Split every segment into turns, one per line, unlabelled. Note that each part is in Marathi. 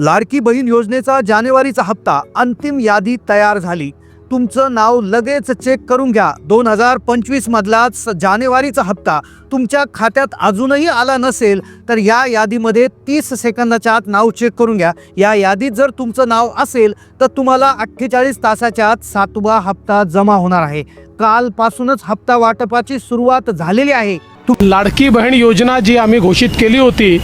लाडकी बहीण योजनेचा जानेवारीचा हप्ता अंतिम यादी तयार झाली. तुमचं नाव लगेच चेक करून घ्या. दोन हजार पंचवीस मधला स- जानेवारीचा हप्ता तुमच्या खात्यात अजूनही आला नसेल तर या यादीमध्ये तीस सेकंदाच्या आत नाव चेक करून घ्या. या यादीत जर तुमचं नाव असेल तर तुम्हाला अठ्ठेचाळीस तासाच्या आत सातवा हप्ता जमा होणार आहे. कालपासूनच हप्ता वाटपाची सुरुवात झालेली आहे.
लाडकी बहीण योजना जी आम्ही घोषित केली होती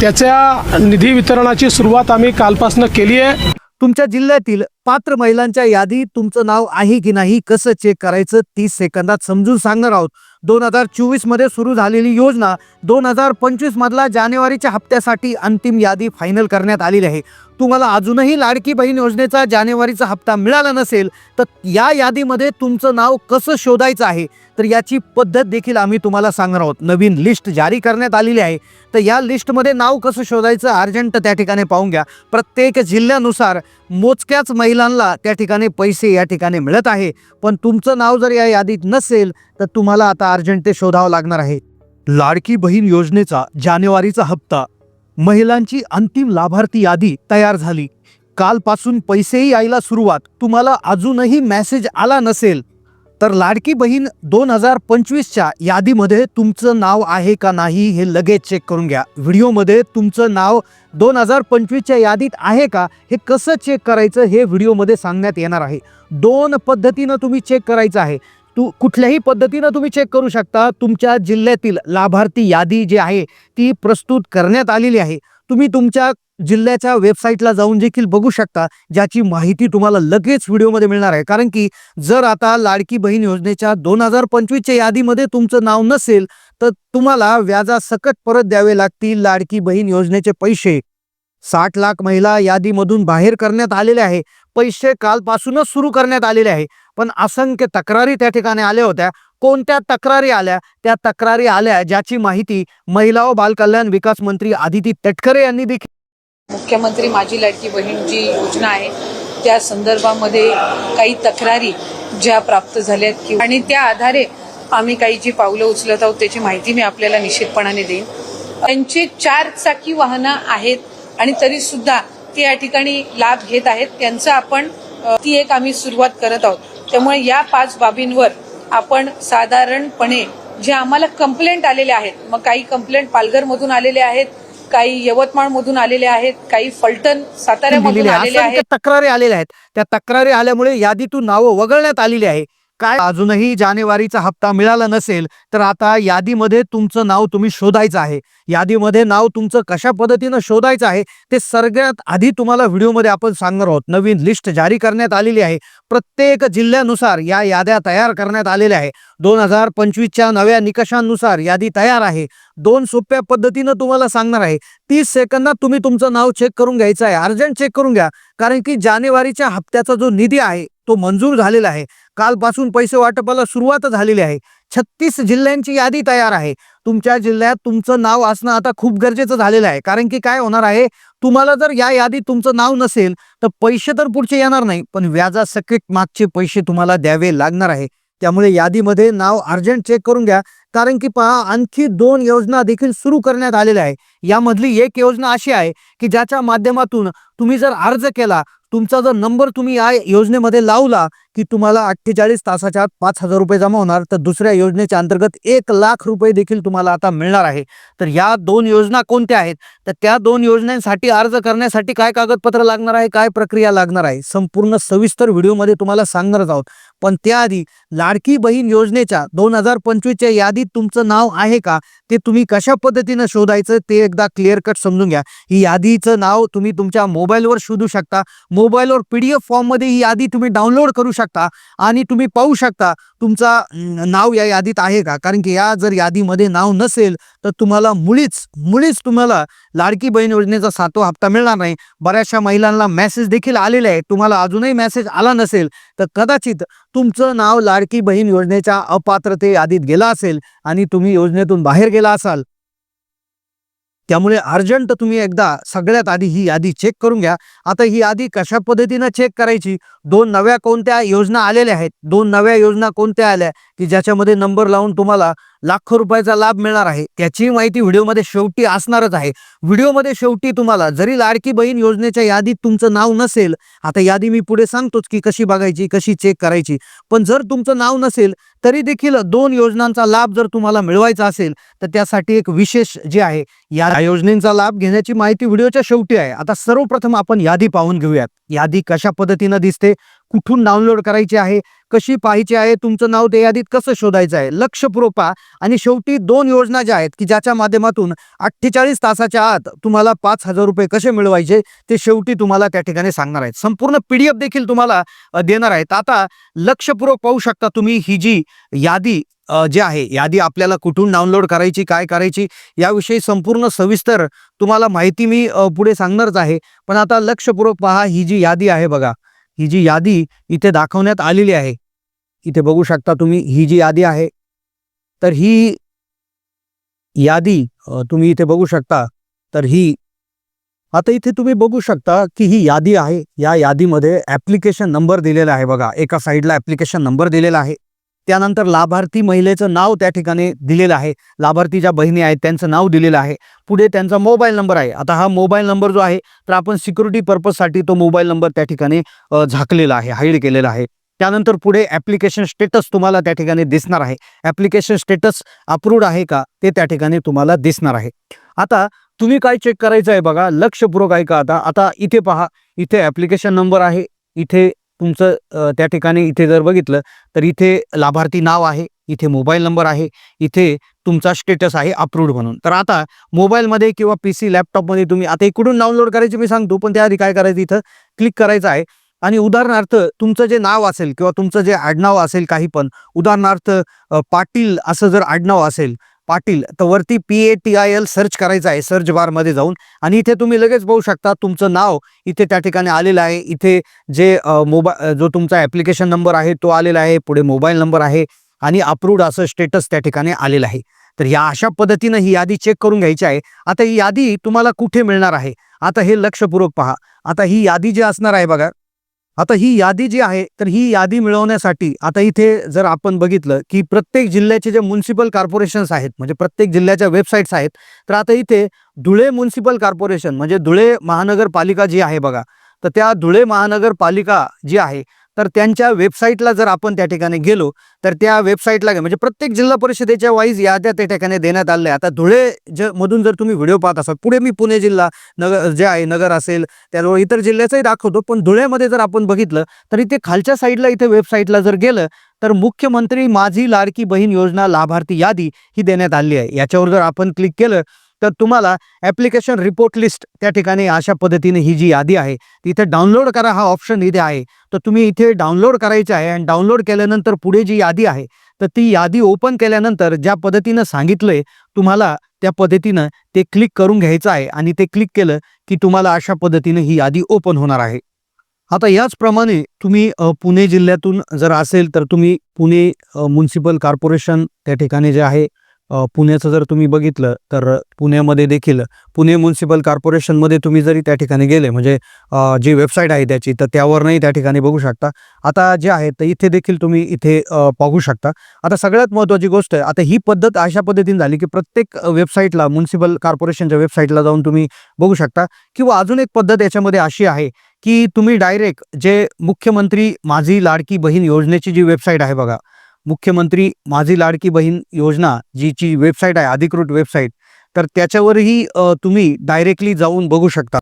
त्याच्या निधी वितरणाची सुरुवात आम्ही कालपासून केली आहे
तुमच्या जिल्ह्यातील पात्र महिलांच्या यादीत तुमचं नाव आहे की नाही कसं चेक करायचं तीस सेकंदात समजून सांगणार आहोत. दोन हजार चोवीसमध्ये सुरू झालेली योजना दोन हजार पंचवीसमधला जानेवारीच्या हप्त्यासाठी अंतिम यादी फायनल करण्यात आलेली आहे. तुम्हाला अजूनही लाडकी बहीण योजनेचा जानेवारीचा हप्ता मिळाला नसेल तर या यादीमध्ये तुमचं नाव कसं शोधायचं आहे? तर याची पद्धत देखील आम्ही तुम्हाला सांगणार आहोत. नवीन लिस्ट जारी करण्यात आलेली आहे. तर या लिस्टमध्ये नाव कसं शोधायचं? अर्जंट त्या ठिकाणी पाहून घ्या. प्रत्येक जिल्ह्यानुसार मोजक्याच महिलांना त्या ठिकाणी पैसे या ठिकाणी मिळत आहे. पण तुमचं नाव जर या यादीत नसेल तर तुम्हाला आता अर्जंट ते शोधावं लागणार आहे. लाडकी बहीण योजनेचा जानेवारीचा हप्ता. महिलांची अंतिम लाभार्थी यादी तयार झाली. कालपासून पैसेही यायला सुरुवात. तुम्हाला अजूनही मेसेज आला नसेल तर लाडकी बहीण दोन हजार पंचवीसच्या यादीमध्ये तुमचं नाव आहे का नाही हे लगेच चेक करून घ्या. व्हिडिओमध्ये तुमचं नाव दोन हजार पंचवीसच्या यादीत आहे का हे कसं चेक करायचं हे व्हिडिओमध्ये सांगण्यात येणार आहे. दोन पद्धतीनं तुम्ही चेक करायचं आहे. तू कुठल्याही पद्धतीनं तुम्ही चेक करू शकता. तुमच्या जिल्ह्यातील लाभार्थी यादी जी आहे ती प्रस्तुत करण्यात आलेली आहे. तुम्ही तुमच्या जिल्ह्याच्या वेबसाईटला जाऊन देखील बघू शकता. ज्याची माहिती तुम्हाला लगेच व्हिडिओमध्ये मिळणार आहे. कारण की जर आता लाडकी बहीण योजनेच्या दोन हजार पंचवीसच्या यादीमध्ये तुमचं नाव नसेल तर तुम्हाला व्याजासकट परत द्यावे लागतील लाडकी बहीण योजनेचे पैसे. साठ लाख महिला यादीमधून बाहेर करण्यात आलेले आहे. पैसे कालपासूनच सुरू करण्यात आलेले आहे. पण असंख्य तक्रारी त्या ठिकाणी आल्या होत्या. कोणत्या तक्रारी आल्या? त्या तक्रारी आल्या ज्याची माहिती महिला व बालकल्याण विकास मंत्री आदिती तटकरे यांनी देखील
मुख्यमंत्री माझी लाडकी बहीण जी योजना आहे त्या संदर्भामध्ये काही तक्रारी ज्या प्राप्त झाल्यात की आणि त्या आधारे आम्ही काही जी पावलं उचलत आहोत त्याची माहिती मी आपल्याला निश्चितपणाने देईन. त्यांचे चार चाकी वाहनं आहेत आणि तरी सुद्धा ते या ठिकाणी लाभ घेत आहेत. त्यांचं आपण ती एक आम्ही सुरुवात करत आहोत. त्यामुळे या पाच बाबींवर आपण साधारणपणे जे आम्हाला कंप्लेंट आलेले आहेत मग काही कंप्लेंट पालघरमधून आलेले आहेत काही यवतमाळमधून आलेले आहेत काही फलटण साताऱ्यामधून. आलेले आहेत.
तक्रारी आलेल्या आहेत. त्या तक्रारी आल्यामुळे यादीतून नावं वगळण्यात आलेली आहे. काय अजूनही जानेवारीचा हप्ता मिळाला नसेल तर आता यादीमध्ये तुमचं नाव तुम्ही शोधायचं आहे. यादीमध्ये नाव तुमचं कशा पद्धतीनं शोधायचं आहे ते सगळ्यात आधी तुम्हाला व्हिडिओमध्ये आपण सांगणार आहोत. नवीन लिस्ट जारी करण्यात आलेली आहे. प्रत्येक जिल्ह्यानुसार या याद्या तयार करण्यात आलेल्या आहे. दोन हजार पंचवीसच्या नव्या निकषांनुसार यादी तयार आहे. दोन सोप्या पद्धतीनं तुम्हाला सांगणार आहे. तीस सेकंदात तुम्ही तुमचं नाव चेक करून घ्यायचं आहे. अर्जंट चेक करून घ्या. कारण की जानेवारीच्या हप्त्याचा जो निधी आहे तो मंजूर झालेला आहे. कालपासून पैसे वाटपाला सुरुवात झालेली आहे. छत्तीस जिल्ह्यांची यादी तयार आहे. तुमच्या जिल्ह्यात तुमचं नाव असणं आता खूप गरजेचं झालेलं आहे. कारण की काय होणार आहे? तुम्हाला जर या यादीत तुमचं नाव नसेल तर पैसे तर पुढचे येणार नाही. पण व्याजासकट मागचे पैसे तुम्हाला द्यावे लागणार आहे. त्यामुळे यादीमध्ये नाव अर्जंट चेक करून घ्या. कारण की पहा आणखी दोन योजना देखील सुरू करण्यात आलेल्या आहे यामधली एक योजना अशी आहे की ज्याच्या माध्यमातून तुम्ही जर अर्ज केला तुमचा जर नंबर तुम्ही या योजनेमध्ये लावला की तुम्हाला अठ्ठेचाळीस तासाच्या आत पाच हजार रुपये जमा होणार तर दुसऱ्या योजनेच्या अंतर्गत एक लाख रुपये देखील तुम्हाला आता मिळणार आहे. तर या दोन योजना कोणत्या आहेत? तर त्या दोन योजनांसाठी अर्ज करण्यासाठी काय कागदपत्र लागणार आहे काय प्रक्रिया लागणार आहे संपूर्ण सविस्तर व्हिडिओमध्ये तुम्हाला सांगणारच आहोत. पण त्याआधी लाडकी बहीण योजनेच्या दोन हजार पंचवीसच्या यादीत तुमचं नाव आहे का? ते तुम्ही कशा पद्धतीनं शोधायचं ते एकदा क्लिअर कट समजून घ्या. ही यादीचं नाव तुम्ही तुमच्या मोबाईलवर शोधू शकता. मोबाईलवर पी डी एफ फॉर्ममध्ये ही यादी तुम्ही डाउनलोड करू शकता आणि तुम्ही पाहू शकता तुमचा नाव या यादीत आहे का? कारण की या जर यादीमध्ये नाव नसेल तर तुम्हाला मुळीच मुळीच तुम्हाला लाडकी बहीण योजनेचा सातवा हप्ता मिळणार नाही. बऱ्याचशा महिलांना मेसेज देखील आलेले आहे तुम्हाला अजूनही मेसेज आला नसेल तर कदाचित तुमचं नाव लाडकी बहीण योजनेच्या अपात्रते यादीत गेलं असेल आणि तुम्ही योजनेतून बाहेर गेला असाल. त्यामुळे अर्जंट तुम्ही एकदा सगळ्यात आधी ही यादी चेक करून घ्या. आता ही यादी कशा पद्धतीनं चेक करायची? दोन नव्या कोणत्या योजना आलेल्या आहेत? दोन नव्या योजना कोणत्या आल्या? की ज्याच्यामध्ये नंबर लावून तुम्हाला लाखो रुपयाचा लाभ मिळणार आहे. त्याची माहिती व्हिडिओमध्ये शेवटी असणारच आहे. व्हिडिओमध्ये शेवटी तुम्हाला जरी लाडकी बहीण योजनेच्या यादीत तुमचं नाव नसेल आता यादी मी पुढे सांगतोच की कशी बघायची कशी चेक करायची. पण जर तुमचं नाव नसेल तरी देखील दोन योजनांचा लाभ जर तुम्हाला मिळवायचा असेल तर त्यासाठी एक विशेष जे आहे या योजनेचा लाभ घेण्याची माहिती व्हिडिओच्या शेवटी आहे. आता सर्वप्रथम आपण यादी पाहून घेऊयात. यादी कशा पद्धतीनं दिसते कुठून डाउनलोड करायची आहे कशी पाहायची आहे तुमचं नाव ते यादीत कसं शोधायचं आहे? लक्ष पुरोपा आणि शेवटी दोन योजना ज्या आहेत की ज्याच्या माध्यमातून अठ्ठेचाळीस तासाच्या आत तुम्हाला पाच हजार रुपये कसे मिळवायचे ते शेवटी तुम्हाला त्या ठिकाणी सांगणार आहेत. संपूर्ण पी डी एफ देखील तुम्हाला देणार आहेत. आता लक्षपूर्वक पाहू शकता तुम्ही ही जी यादी जे आहे यादी आपल्याला कुठून डाउनलोड करायची काय करायची याविषयी संपूर्ण सविस्तर तुम्हाला माहिती मी पुढे सांगणारच आहे. पण आता लक्षपूर्वक पहा ही जी यादी आहे बघा. ही जी यादी इथे दाखवण्यात आलेली आहे इथे बघू शकता तुम्ही ही जी यादी आहे. तर ही यादी तुम्ही इथे बघू शकता. तर ही आता इथे तुम्ही बघू शकता की ही यादी आहे. या यादीमध्ये ॲप्लिकेशन नंबर दिलेला आहे बघा. एका साईडला ॲप्लिकेशन नंबर दिलेला आहे. त्यानंतर लाभार्थी महिलेचं नाव त्या ठिकाणी दिलेलं आहे. लाभार्थी ज्या बहिणी आहेत त्यांचं नाव दिलेलं आहे. पुढे त्यांचा मोबाईल नंबर आहे. आता हा मोबाईल नंबर जो आहे तर आपण सिक्युरिटी पर्पजसाठी तो मोबाईल नंबर त्या ठिकाणी झाकलेला आहे हाईड केलेला आहे. त्यानंतर पुढे ॲप्लिकेशन स्टेटस तुम्हाला त्या ठिकाणी दिसणार आहे. ॲप्लिकेशन स्टेटस अप्रूव्ड आहे का ते त्या ठिकाणी तुम्हाला दिसणार आहे. आता तुम्ही काय चेक करायचं आहे बघा लक्षपूर्वक का आता. आता इथे पहा इथे ॲप्लिकेशन नंबर आहे इथे तुमचं त्या ठिकाणी इथे जर बघितलं तर इथे लाभार्थी नाव आहे इथे मोबाईल नंबर आहे इथे तुमचा स्टेटस आहे अप्रूव्ड म्हणून. तर आता मोबाईलमध्ये किंवा पी सी लॅपटॉपमध्ये तुम्ही आता इकडून डाउनलोड करायची मी सांगतो पण त्याआधी काय करायचं इथं? क्लिक करायचं आहे. आणि उदाहरणार्थ तुमचं जे नाव असेल किंवा तुमचं जे आडनाव असेल काही पण उदाहरणार्थ पाटील असं जर आडनाव असेल पाटील तर वरती P A T I L search करायचं आहे सर्च बारमध्ये जाऊन. आणि इथे तुम्ही लगेच बघू शकता तुमचं नाव इथे त्या ठिकाणी आलेलं आहे. इथे जे मोबा जो तुमचा ॲप्लिकेशन नंबर आहे तो आलेला आहे. पुढे मोबाईल नंबर आहे. आणि अप्रूव्ड असं स्टेटस त्या ठिकाणी आलेलं आहे. तर या अशा पद्धतीनं ही यादी चेक करून घ्यायची आहे. आता ही यादी तुम्हाला कुठे मिळणार आहे? आता हे लक्षपूर्वक पहा. आता ही यादी जी असणार आहे बघा आता ही यादी जी आहे तर ही यादी मिळवण्यासाठी आता इथे जर आपण बघितलं की प्रत्येक जिल्ह्याचे जे म्युन्सिपल कॉर्पोरेशन्स आहेत म्हणजे प्रत्येक जिल्ह्याच्या वेबसाईट्स आहेत तर आता इथे धुळे म्युन्सिपल कॉर्पोरेशन म्हणजे धुळे महानगरपालिका जी आहे बघा तर त्या धुळे महानगरपालिका जी आहे तर त्यांच्या वेबसाईटला जर आपण त्या ठिकाणी गेलो तर त्या वेबसाईटला म्हणजे प्रत्येक जिल्हा परिषदेच्या वाईज याद्या त्या ठिकाणी देण्यात आल्या आता धुळे ज मधून जर तुम्ही व्हिडिओ पाहत असाल पुढे मी पुणे जिल्हा नगर जे आहे नगर असेल त्याजवळ इतर जिल्ह्याचंही दाखवतो पण धुळ्यामध्ये जर आपण बघितलं तर इथे खालच्या साईडला इथे वेबसाईटला जर गेलं तर मुख्यमंत्री माझी लाडकी बहीण योजना लाभार्थी यादी ही देण्यात आली आहे. याच्यावर जर आपण क्लिक केलं तर तुम्हाला ॲप्लिकेशन रिपोर्ट लिस्ट त्या ठिकाणी अशा पद्धतीने ही जी यादी आहे तिथे डाउनलोड करा. हा ऑप्शन इथे आहे. तर तुम्ही इथे डाउनलोड करायचे आहे आणि डाउनलोड केल्यानंतर पुढे जी यादी आहे तर ती यादी ओपन केल्यानंतर ज्या पद्धतीनं सांगितलंय तुम्हाला त्या पद्धतीनं ते क्लिक करून घ्यायचं आहे आणि ते क्लिक केलं की तुम्हाला अशा पद्धतीनं ही यादी ओपन होणार आहे. आता याचप्रमाणे तुम्ही पुणे जिल्ह्यातून जर असेल तर तुम्ही पुणे म्युन्सिपल कॉर्पोरेशन त्या ठिकाणी जे आहे पुण्याचं जर तुम्ही बघितलं तर पुण्यामध्ये देखील पुणे म्युन्सिपल कॉर्पोरेशनमध्ये तुम्ही जरी त्या ठिकाणी गेले म्हणजे जी वेबसाईट आहे त्याची तर त्यावरनंही त्या ठिकाणी बघू शकता. आता जे आहे तर इथे देखील तुम्ही इथे पाहू शकता. आता सगळ्यात महत्त्वाची गोष्ट आहे आता ही पद्धत अशा पद्धतीने झाली की प्रत्येक वेबसाईटला म्युन्सिपल कॉर्पोरेशनच्या वेबसाईटला जाऊन तुम्ही बघू शकता. किंवा अजून एक पद्धत याच्यामध्ये अशी आहे की तुम्ही डायरेक्ट जे मुख्यमंत्री माझी लाडकी बहीण योजनेची जी वेबसाईट आहे बघा मुख्यमंत्री माझी लाडकी बहीण योजना जीची वेबसाईट आहे अधिकृत वेबसाईट तर त्याच्यावरही तुम्ही डायरेक्टली जाऊन बघू शकता.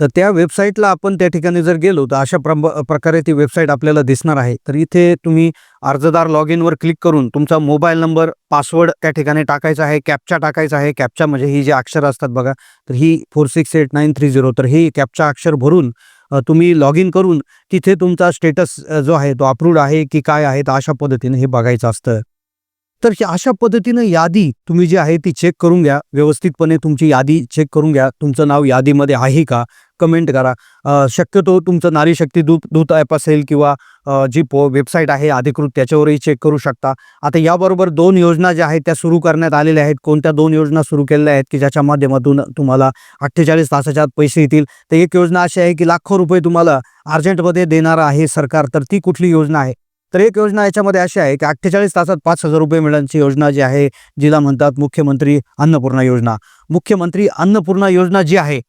तर त्या वेबसाईटला आपण त्या ठिकाणी जर गेलो तर अशा प्रम प्रकारे ती वेबसाईट आपल्याला दिसणार आहे. तर इथे तुम्ही अर्जदार लॉग इनवर क्लिक करून तुमचा मोबाईल नंबर पासवर्ड त्या ठिकाणी टाकायचा आहे कॅपचा टाकायचा आहे. कॅपचा म्हणजे ही जी अक्षर असतात बघा तर ही four six eight nine three zero तर ही कॅपचा अक्षर भरून तुम्ही लॉग इन करून तिथे तुमचा स्टेटस जो आहे तो अप्रूव्ड आहे की काय आहे तर अशा पद्धतीने हे बघायचं असतं. तर अशा पद्धतीनं यादी तुम्ही जी आहे ती चेक करून घ्या. व्यवस्थितपणे तुमची यादी चेक करून घ्या. तुमचं नाव यादीमध्ये आहे का? कमेंट करा. शक्यतो तुमचं नारी शक्ती दूत दूत ॲप असेल किंवा जी पो वेबसाईट आहे अधिकृत त्याच्यावरही चेक करू शकता. आता याबरोबर दोन योजना ज्या आहेत त्या सुरू करण्यात आलेल्या आहेत. कोणत्या दोन योजना सुरू केलेल्या आहेत की ज्याच्या माध्यमातून तुम्हाला अठ्ठेचाळीस तासाच्या आत पैसे येतील? तर एक योजना अशी आहे की लाखो रुपये तुम्हाला अर्जंटमध्ये देणारं आहे सरकार. तर ती कुठली योजना आहे? तर एक योजना याच्यामध्ये अशी आहे की अठ्ठेचाळीस तासात पाच हजार रुपये मिळण्याची योजना जी आहे जिला म्हणतात मुख्यमंत्री अन्नपूर्णा योजना. मुख्यमंत्री अन्नपूर्णा योजना जी आहे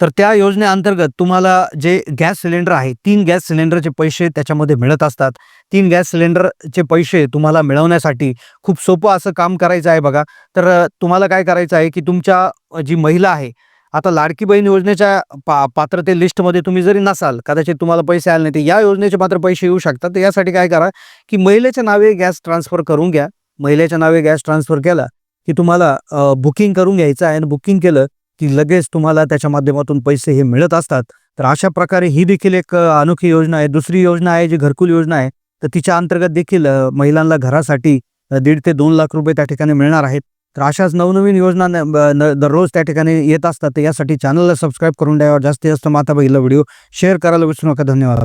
तर त्या योजनेअंतर्गत तुम्हाला जे गॅस सिलेंडर आहे तीन गॅस सिलेंडरचे पैसे त्याच्यामध्ये मिळत असतात. तीन गॅस सिलेंडरचे पैसे तुम्हाला मिळवण्यासाठी खूप सोपं असं काम करायचं आहे बघा. तर तुम्हाला काय करायचं आहे की तुमच्या जी महिला आहे आता लाडकी बहीण योजनेच्या पा पात्रते लिस्टमध्ये तुम्ही जरी नसाल कदाचित तुम्हाला पैसे आले नाही तर या योजनेचे मात्र पैसे येऊ शकतात. तर यासाठी काय करा की महिलेच्या नावे गॅस ट्रान्सफर करून घ्या. महिलेच्या नावे गॅस ट्रान्सफर केला की तुम्हाला बुकिंग करून घ्यायचं आहे. आणि बुकिंग केलं की लगेच तुम्हाला त्याच्या माध्यमातून पैसे हे मिळत असतात. तर अशा प्रकारे ही देखील एक अनोखी योजना आहे. दुसरी योजना आहे जी घरकुल योजना आहे. तर तिच्या अंतर्गत देखील महिलांना घरासाठी दीड ते दोन लाख रुपये त्या ठिकाणी मिळणार आहेत. तर अशाच नवनवीन योजना न- दररोज त्या ठिकाणी येत असतात तर यासाठी चॅनलला सबस्क्राईब करून द्यावा जास्तीत जास्त माता बहिला व्हिडिओ शेअर करायला विसरू नका. धन्यवाद.